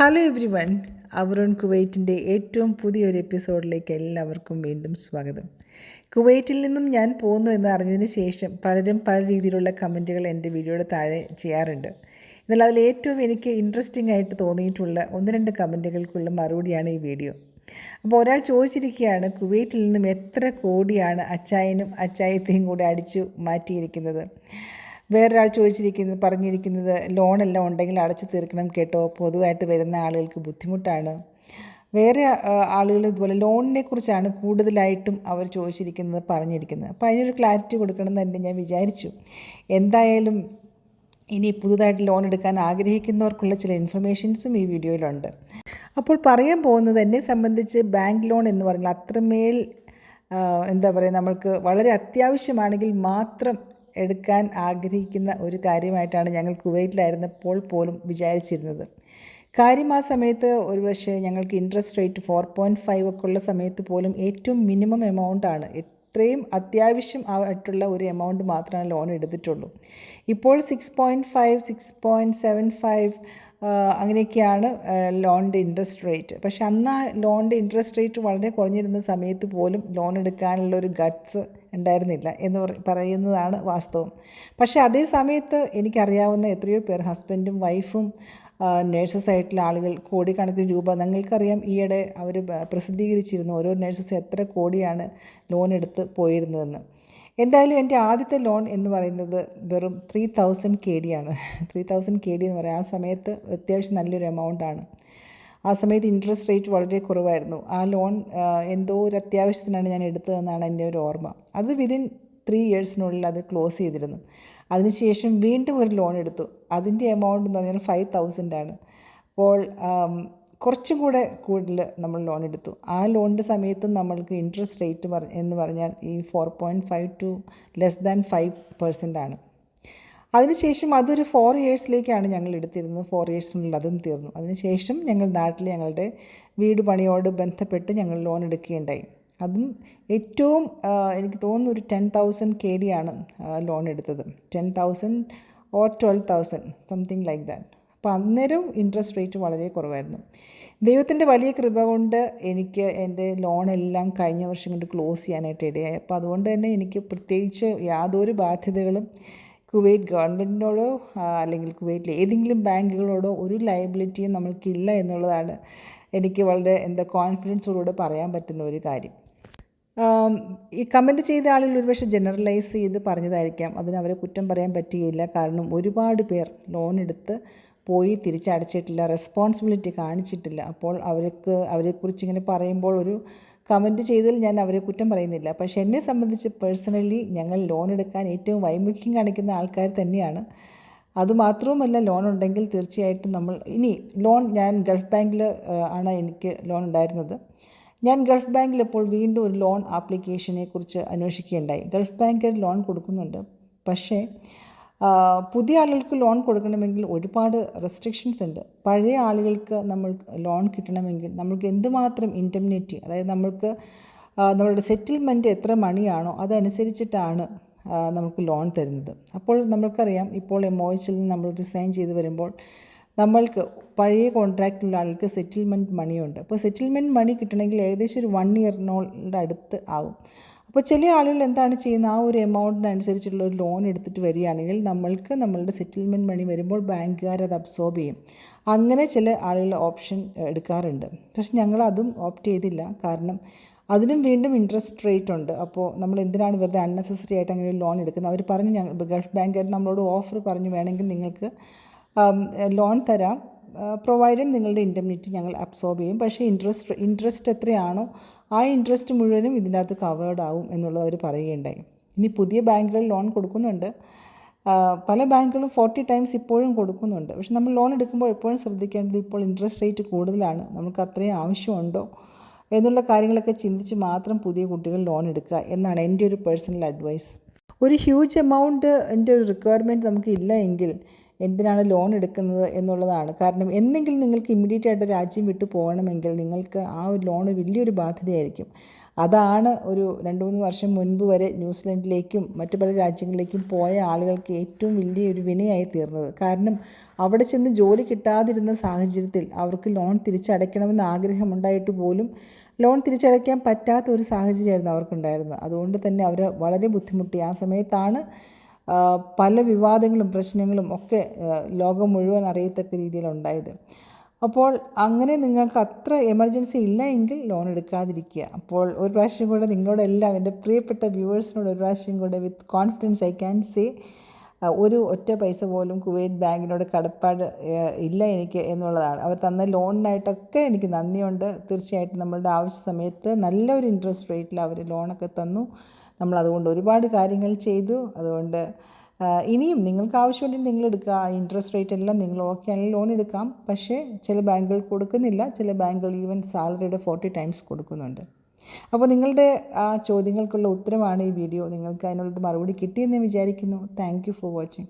Hello every one our own കുവൈറ്റിന്റെ ഏറ്റവും പുതിയൊരു എപ്പിസോഡിലേക്ക് എല്ലാവർക്കും വീണ്ടും സ്വാഗതം. കുവൈറ്റിൽ നിന്നും ഞാൻ പോകുന്നു എന്ന് അറിഞ്ഞതിന് ശേഷം പലരും പല രീതിയിലുള്ള കമന്റുകൾ എന്റെ വീഡിയോയുടെ താഴെ ചെയ്യാറുണ്ട്. എന്നാൽ അതിൽ ഏറ്റവും എനിക്ക് ഇൻട്രസ്റ്റിംഗ് ആയിട്ട് തോന്നിയിട്ടുള്ള ഒന്ന് രണ്ട് കമന്റുകൾക്കുള്ള മറുപടിയാണ് ഈ വീഡിയോ. അപ്പോൾ ഒരാൾ ചോദിച്ചിരിക്കുകയാണ് കുവൈറ്റിൽ നിന്നും എത്ര കോടിയാണ് അച്ചായനും അച്ചായത്തെയും കൂടെ അടിച്ചു മാറ്റിയിരിക്കുന്നത്? വേറൊരാൾ ചോദിച്ചിരിക്കുന്നത് പറഞ്ഞിരിക്കുന്നത് ലോണെല്ലാം ഉണ്ടെങ്കിൽ അടച്ചു തീർക്കണം കേട്ടോ. പൊതുവായിട്ട് വരുന്ന ആളുകൾക്ക് ബുദ്ധിമുട്ടാണ്. വേറെ ആളുകൾ ഇതുപോലെ ലോണിനെ കുറിച്ചാണ് കൂടുതലായിട്ടും അവർ ചോദിച്ചിരിക്കുന്നത് പറഞ്ഞിരിക്കുന്നത്. അപ്പോൾ അതിനൊരു ക്ലാരിറ്റി കൊടുക്കണം എന്ന് തന്നെ ഞാൻ വിചാരിച്ചു. എന്തായാലും ഇനി പുതുതായിട്ട് ലോൺ എടുക്കാൻ ആഗ്രഹിക്കുന്നവർക്കുള്ള ചില ഇൻഫർമേഷൻസും ഈ വീഡിയോയിലുണ്ട്. അപ്പോൾ പറയാൻ പോകുന്നത് എന്നെ സംബന്ധിച്ച് ബാങ്ക് ലോൺ എന്ന് പറഞ്ഞാൽ അത്രമേൽ എന്താ പറയുക നമ്മൾക്ക് വളരെ അത്യാവശ്യമാണെങ്കിൽ മാത്രം എടുക്കാൻ ആഗ്രഹിക്കുന്ന ഒരു കാര്യമായിട്ടാണ് ഞങ്ങൾ കുവൈറ്റിലായിരുന്നപ്പോൾ പോലും വിചാരിച്ചിരുന്നത്. കാര്യം ആ സമയത്ത് ഒരു പക്ഷേ ഞങ്ങൾക്ക് interest rate four point five ഒക്കെ ഉള്ള സമയത്ത് പോലും ഏറ്റവും മിനിമം എമൗണ്ട് ആണ്. ഇത്രയും അത്യാവശ്യം ആയിട്ടുള്ള ഒരു എമൗണ്ട് മാത്രമാണ് ലോൺ എടുത്തിട്ടുള്ളൂ. ഇപ്പോൾ six point five six point seven five അങ്ങനെയൊക്കെയാണ് ലോണിന്റെ ഇൻട്രസ്റ്റ് റേറ്റ് പക്ഷെ അന്ന് ആ ലോണിന്റെ ഇൻട്രസ്റ്റ് റേറ്റ് വളരെ കുറഞ്ഞിരുന്ന സമയത്ത് പോലും ലോൺ എടുക്കാനുള്ള ഒരു ഗട്ട്സ് ഉണ്ടായിരുന്നില്ല എന്ന് പറയുന്നതാണ് വാസ്തവം. പക്ഷേ അതേ സമയത്ത് എനിക്കറിയാവുന്ന എത്രയോ പേർ ഹസ്ബൻഡും വൈഫും നേഴ്സസ് ആയിട്ടുള്ള ആളുകൾ കോടിക്കണക്കിന് രൂപ നിങ്ങൾക്കറിയാം ഈയിടെ അവർ പ്രസിദ്ധീകരിച്ചിരുന്നു ഓരോ നേഴ്സസ് എത്ര കോടിയാണ് ലോൺ എടുത്ത് പോയിരുന്നതെന്ന്. എന്തായാലും എന്റെ ആദ്യത്തെ ലോൺ എന്ന് പറയുന്നത് വെറും ത്രീ തൗസൻഡ് കെ ഡി ആണ്. ത്രീ തൗസൻഡ് കെ ഡി എന്ന് പറയാം. ആ സമയത്ത് അത്യാവശ്യം നല്ലൊരു എമൗണ്ടാണ് ആ സമയത്ത് ഇൻട്രസ്റ്റ് റേറ്റ് വളരെ കുറവായിരുന്നു. ആ ലോൺ എന്തോ ഒരു അത്യാവശ്യത്തിനാണ് ഞാൻ എടുത്തതെന്നാണ് എന്റെ ഒരു ഓർമ്മ. അത് വിതിൻ ത്രീ ഇയേഴ്സിനുള്ളിൽ അത് ക്ലോസ് ചെയ്തിരുന്നു. അതിനുശേഷം വീണ്ടും ഒരു ലോൺ എടുത്തു. അതിന്റെ എമൗണ്ട് എന്ന് പറഞ്ഞാൽ ഫൈവ് തൗസൻഡാണ് അപ്പോൾ കുറച്ചും കൂടെ കൂടുതൽ നമ്മൾ ലോൺ എടുത്തു. ആ ലോണിന്റെ സമയത്തും നമ്മൾക്ക് ഇൻട്രസ്റ്റ് റേറ്റ് എന്ന് പറഞ്ഞാൽ ഈ four point five to less than five percent ആണ്. അതിനുശേഷം അതൊരു ഫോർ ഇയേഴ്സിലേക്കാണ് ഞങ്ങൾ എടുത്തിരുന്നത്. ഫോർ ഇയേഴ്സിനുള്ളിൽ അതും തീർന്നു. അതിനുശേഷം ഞങ്ങൾ നാട്ടിൽ ഞങ്ങളുടെ വീട് പണിയോട് ബന്ധപ്പെട്ട് ഞങ്ങൾ ലോൺ എടുക്കുകയുണ്ടായി. അതും ഏറ്റവും എനിക്ക് തോന്നുന്നു ഒരു ടെൻ തൗസൻഡ് കെ ഡി ആണ് ലോൺ എടുത്തത്. Ten thousand or twelve thousand something like that അപ്പോൾ അന്നേരം ഇൻട്രസ്റ്റ് റേറ്റ് വളരെ കുറവായിരുന്നു. ദൈവത്തിന്റെ വലിയ കൃപ കൊണ്ട് എനിക്ക് എന്റെ ലോണെല്ലാം കഴിഞ്ഞ വർഷം കൊണ്ട് ക്ലോസ് ചെയ്യാനായിട്ട് ഇടയായി. അപ്പോൾ അതുകൊണ്ട് തന്നെ എനിക്ക് പ്രത്യേകിച്ച് യാതൊരു ബാധ്യതകളും കുവൈറ്റ് ഗവൺമെന്റിനോടോ അല്ലെങ്കിൽ കുവൈറ്റിലെ ഏതെങ്കിലും ബാങ്കുകളോടോ ഒരു ലയബിലിറ്റിയും നമ്മൾക്കില്ല എന്നുള്ളതാണ് എനിക്ക് വളരെ എന്താ കോൺഫിഡൻസോടുകൂടെ പറയാൻ പറ്റുന്ന ഒരു കാര്യം. ഈ കമന്റ് ചെയ്ത ആളുകൾ ഒരുപക്ഷെ ജനറലൈസ് ചെയ്ത് പറഞ്ഞതായിരിക്കാം. അതിന് അവരെ കുറ്റം പറയാൻ പറ്റുകയില്ല. കാരണം ഒരുപാട് പേർ ലോൺ എടുത്ത് പോയി തിരിച്ചടച്ചിട്ടില്ല. റെസ്പോൺസിബിലിറ്റി കാണിച്ചിട്ടില്ല. അപ്പോൾ അവർക്ക് അവരെക്കുറിച്ച് ഇങ്ങനെ പറയുമ്പോൾ ഒരു കമന്റ് ചെയ്തതിൽ ഞാൻ അവരെ കുറ്റം പറയുന്നില്ല. പക്ഷേ എന്നെ സംബന്ധിച്ച് പേഴ്സണലി ഞങ്ങൾ ലോൺ എടുക്കാൻ ഏറ്റവും വൈമുഖ്യം കാണിക്കുന്ന ആൾക്കാർ തന്നെയാണ്. അതുമാത്രവുമല്ല ലോൺ ഉണ്ടെങ്കിൽ തീർച്ചയായിട്ടും നമ്മൾ ഇനി ലോൺ ഞാൻ ഗൾഫ് ബാങ്കിൽ ആണ് എനിക്ക് ലോൺ ഉണ്ടായിരുന്നത്. ഞാൻ ഗൾഫ് ബാങ്കിൽ ഇപ്പോൾ വീണ്ടും ഒരു ലോൺ ആപ്ലിക്കേഷനെ കുറിച്ച് അന്വേഷിക്കുകയുണ്ടായി. ഗൾഫ് ബാങ്ക് ലോൺ കൊടുക്കുന്നുണ്ട്. പക്ഷേ പുതിയ ആളുകൾക്ക് ലോൺ കൊടുക്കണമെങ്കിൽ ഒരുപാട് റെസ്ട്രിക്ഷൻസ് ഉണ്ട്. പഴയ ആളുകൾക്ക് നമ്മൾ ലോൺ കിട്ടണമെങ്കിൽ നമ്മൾക്ക് എന്തുമാത്രം ഇന്റർമിനേറ്റി അതായത് നമ്മൾക്ക് നമ്മളുടെ സെറ്റിൽമെന്റ് എത്ര മണിയാണോ അതനുസരിച്ചിട്ടാണ് നമുക്ക് ലോൺ തരുന്നത്. അപ്പോൾ നമ്മൾക്കറിയാം ഇപ്പോൾ എം ഒ എച്ചിൽ നിന്ന് നമ്മൾ റിസൈൻ ചെയ്ത് വരുമ്പോൾ നമ്മൾക്ക് പഴയ കോൺട്രാക്റ്റിലുള്ള ആൾക്ക് സെറ്റിൽമെന്റ് മണിയുണ്ട് അപ്പോൾ സെറ്റിൽമെന്റ് മണി കിട്ടണമെങ്കിൽ ഏകദേശം ഒരു വൺ ഇയറിനോളുടെ അടുത്ത് ആവും. അപ്പോൾ ചില ആളുകൾ എന്താണ് ചെയ്യുന്നത്? ആ ഒരു എമൗണ്ടിനനുസരിച്ചുള്ള ഒരു ലോൺ എടുത്തിട്ട് വരികയാണെങ്കിൽ നമ്മൾക്ക് നമ്മളുടെ സെറ്റിൽമെന്റ് മണി വരുമ്പോൾ ബാങ്കുകാർ അത് അബ്സോർബ് ചെയ്യും. അങ്ങനെ ചില ആളുകൾ ഓപ്ഷൻ എടുക്കാറുണ്ട്. പക്ഷെ ഞങ്ങൾ അതും ഓപ്റ്റ് ചെയ്തില്ല. കാരണം അതിനും വീണ്ടും ഇൻട്രസ്റ്റ് റേറ്റ് ഉണ്ട്. അപ്പോൾ നമ്മൾ എന്തിനാണ് വെറുതെ അൺനെസസറി ആയിട്ട് അങ്ങനെ ലോൺ എടുക്കുന്നത്? അവർ പറഞ്ഞു ഞങ്ങൾ ഗൾഫ് ബാങ്കുകാർ നമ്മളോട് ഓഫർ പറഞ്ഞു വേണമെങ്കിൽ നിങ്ങൾക്ക് ലോൺ തരാം. പ്രൊവൈഡഡ് നിങ്ങളുടെ ഇൻഡെമിനിറ്റി ഞങ്ങൾ അബ്സോർബ് ചെയ്യും. പക്ഷേ ഇൻട്രസ്റ്റ് ഇൻട്രസ്റ്റ് എത്രയാണോ ആ ഇൻട്രസ്റ്റ് മുഴുവനും ഇതിനകത്ത് കവേർഡ് ആവും എന്നുള്ളത് അവർ പറയുകയുണ്ടായി. ഇനി പുതിയ ബാങ്കുകൾ ലോൺ കൊടുക്കുന്നുണ്ട്. പല ബാങ്കുകളും ഫോർട്ടി ടൈംസ് ഇപ്പോഴും കൊടുക്കുന്നുണ്ട്. പക്ഷെ നമ്മൾ ലോൺ എടുക്കുമ്പോൾ എപ്പോഴും ശ്രദ്ധിക്കേണ്ടത് ഇപ്പോൾ ഇൻട്രസ്റ്റ് റേറ്റ് കൂടുതലാണ്. നമുക്ക് അത്രയും ആവശ്യമുണ്ടോ എന്നുള്ള കാര്യങ്ങളൊക്കെ ചിന്തിച്ച് മാത്രം പുതിയ കുട്ടികൾ ലോൺ എടുക്കുക എന്നാണ് എന്റെ ഒരു പേഴ്സണൽ അഡ്വൈസ് ഒരു ഹ്യൂജ് എമൗണ്ട് എന്റെ ഒരു റിക്വയർമെന്റ് നമുക്ക് ഇല്ല എങ്കിൽ എന്തിനാണ് ലോൺ എടുക്കുന്നത് എന്നുള്ളതാണ്. കാരണം എന്തെങ്കിലും നിങ്ങൾക്ക് ഇമ്മീഡിയറ്റ് ആയിട്ട് രാജ്യം വിട്ടു പോകണമെങ്കിൽ നിങ്ങൾക്ക് ആ ഒരു ലോൺ വലിയൊരു ബാധ്യതയായിരിക്കും. അതാണ് ഒരു രണ്ട് മൂന്ന് വർഷം മുൻപ് വരെ ന്യൂസിലൻഡിലേക്കും മറ്റു പല രാജ്യങ്ങളിലേക്കും പോയ ആളുകൾക്ക് ഏറ്റവും വലിയ ഒരു വിനയായി തീർന്നത്. കാരണം അവിടെ ചെന്ന് ജോലി കിട്ടാതിരുന്ന സാഹചര്യത്തിൽ അവർക്ക് ലോൺ തിരിച്ചടയ്ക്കണമെന്ന് ആഗ്രഹമുണ്ടായിട്ട് പോലും ലോൺ തിരിച്ചടയ്ക്കാൻ പറ്റാത്ത ഒരു സാഹചര്യമായിരുന്നു അവർക്കുണ്ടായിരുന്നത്. അതുകൊണ്ട് തന്നെ അവർ വളരെ ബുദ്ധിമുട്ടി. ആ സമയത്താണ് പല വിവാദങ്ങളും പ്രശ്നങ്ങളും ഒക്കെ ലോകം മുഴുവൻ അറിയത്തക്ക രീതിയിലുണ്ടായത്. അപ്പോൾ അങ്ങനെ നിങ്ങൾക്ക് അത്ര എമർജൻസി ഇല്ല എങ്കിൽ ലോൺ എടുക്കാതിരിക്കുക. അപ്പോൾ ഒരു പ്രാവശ്യം കൂടെ നിങ്ങളോടെല്ലാം എന്റെ പ്രിയപ്പെട്ട വ്യൂവേഴ്സിനോട് ഒരു പ്രാവശ്യം കൂടെ with confidence I can say ഒരു ഒറ്റ പൈസ പോലും കുവൈറ്റ് ബാങ്കിനോട് കടപ്പാട് ഇല്ല എനിക്ക് എന്നുള്ളതാണ്. അവർ തന്ന ലോണിനായിട്ടൊക്കെ എനിക്ക് നന്ദിയുണ്ട്. തീർച്ചയായിട്ടും നമ്മളുടെ ആവശ്യ സമയത്ത് നല്ലൊരു ഇൻട്രസ്റ്റ് റേറ്റിൽ അവർ ലോണൊക്കെ തന്നു. നമ്മൾ അതുകൊണ്ട് ഒരുപാട് കാര്യങ്ങൾ ചെയ്തു. അതുകൊണ്ട് ഇനിയും നിങ്ങൾക്ക് ആവശ്യമുണ്ടെങ്കിൽ നിങ്ങൾ എടുക്കുക. ഇൻട്രസ്റ്റ് റേറ്റ് എല്ലാം നിങ്ങൾ ഓക്കെ ആണെങ്കിൽ ലോൺ എടുക്കാം. പക്ഷേ ചില ബാങ്കുകൾ കൊടുക്കുന്നില്ല. ചില ബാങ്കുകൾ ഈവൻ സാലറിയുടെ ഫോർട്ടി ടൈംസ് കൊടുക്കുന്നുണ്ട്. അപ്പോൾ നിങ്ങളുടെ ആ ചോദ്യങ്ങൾക്കുള്ള ഉത്തരമാണ് ഈ വീഡിയോ നിങ്ങൾക്ക് അതിനുള്ള മറുപടി കിട്ടിയെന്ന് വിചാരിക്കുന്നു. Thank for watching